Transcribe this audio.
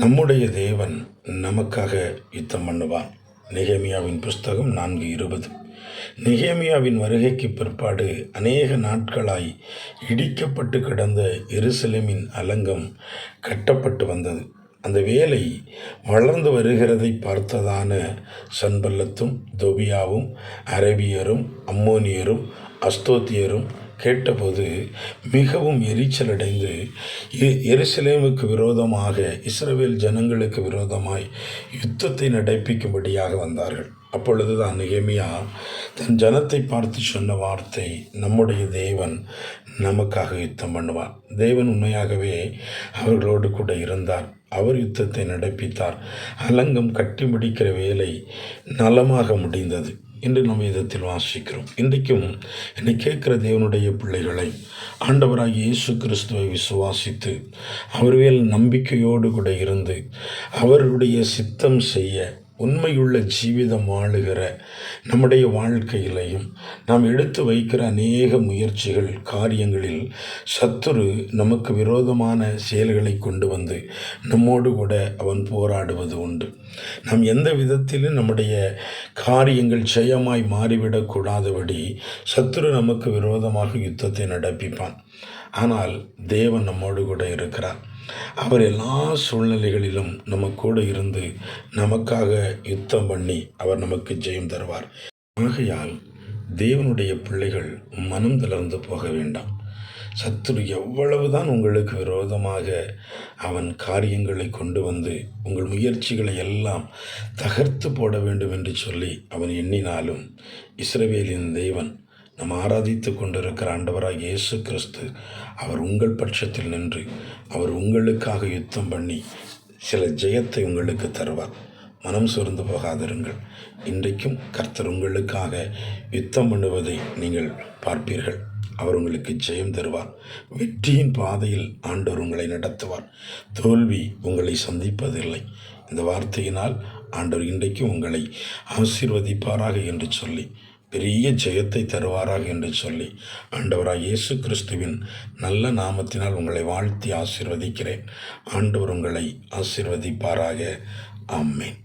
நம்முடைய தேவன் நமக்காக யுத்தம் பண்ணுவான் நிகேமியாவின் புஸ்தகம் நான்கு இருபது. நிகேமியாவின் வருகைக்கு பிற்பாடு அநேக நாட்களாய் இடிக்கப்பட்டு கிடந்த எருசலேமின் அலங்கம் கட்டப்பட்டு வந்தது. அந்த வேலை வளர்ந்து வருகிறதை பார்த்ததான சன்பல்லத்தும் தொபியாவும் அரபியரும் அம்மோனியரும் அஸ்தோத்தியரும் கேட்டபோது மிகவும் எரிச்சலடைந்து எருசலேமுக்கு விரோதமாக இஸ்ரவேல் ஜனங்களுக்கு விரோதமாய் யுத்தத்தை நடைப்பிக்கும்படியாக வந்தார்கள். அப்பொழுது தான் நிகமியா தன் ஜனத்தை பார்த்து சொன்ன வார்த்தை நம்முடைய தேவன் நமக்காக யுத்தம் பண்ணுவார். தேவன் உண்மையாகவே அவர்களோடு கூட இருந்தார். அவர் யுத்தத்தை நடப்பித்தார். அலங்கம் கட்டி முடிக்கிற வேலை நலமாக முடிந்தது. என்று நம்ம விதத்தில் வாசிக்கிறோம். இன்றைக்கும் என்னை கேட்கிற தேவனுடைய பிள்ளைகளை ஆண்டவராக இயேசு கிறிஸ்துவை விசுவாசித்து அவர் மேல் நம்பிக்கையோடு கூட இருந்து அவருடைய சித்தம் செய்ய உண்மையுள்ள ஜீவிதம் வாழுகிற நம்முடைய வாழ்க்கையிலையும் நாம் எடுத்து வைக்கிற அநேக முயற்சிகள் காரியங்களில் சத்துரு நமக்கு விரோதமான செயல்களை கொண்டு வந்து நம்மோடு கூட அவன் போராடுவது உண்டு. நாம் எந்த விதத்திலும் நம்முடைய காரியங்கள் ஜெயமாய் மாறிவிடக்கூடாதபடி சத்துரு நமக்கு விரோதமாக யுத்தத்தை நடப்பிப்பான். ஆனால் தேவன் நம்மோடு கூட இருக்கிறார். அவர் எல்லா சூழ்நிலைகளிலும் நம்ம கூட இருந்து நமக்காக யுத்தம் பண்ணி அவர் நமக்கு ஜெயம் தருவார். ஆகையால் தேவனுடைய பிள்ளைகள் மனம் தளர்ந்து போக வேண்டாம். சத்துரு எவ்வளவுதான் உங்களுக்கு விரோதமாக அவன் காரியங்களை கொண்டு வந்து உங்கள் முயற்சிகளை எல்லாம் தகர்த்து போட வேண்டும் என்று சொல்லி அவன் எண்ணினாலும் இஸ்ரவேலின் தேவன் நாம் ஆராதித்து கொண்டிருக்கிற ஆண்டவராக இயேசு கிறிஸ்து அவர் உங்கள் பட்சத்தில் நின்று அவர் உங்களுக்காக யுத்தம் பண்ணி சில ஜெயத்தை உங்களுக்கு தருவார். மனம் சோர்ந்து போகாதிருங்கள். இன்றைக்கும் கர்த்தர் உங்களுக்காக யுத்தம் பண்ணுவதை நீங்கள் பார்ப்பீர்கள். அவர் உங்களுக்கு ஜெயம் தருவார். வெற்றியின் பாதையில் ஆண்டவர் உங்களை நடத்துவார். தோல்வி உங்களை சந்திப்பதில்லை. இந்த வார்த்தையினால் ஆண்டவர் இன்றைக்கும் உங்களை ஆசீர்வதிப்பாராக என்று சொல்லி பெரிய ஜெயத்தை தருவாராக என்று சொல்லி ஆண்டவராக இயேசு கிறிஸ்துவின் நல்ல நாமத்தினால் உங்களை வாழ்த்தி ஆசிர்வதிக்கிறேன். ஆண்டவர் உங்களை ஆசிர்வதிப்பாராக. அம்மேன்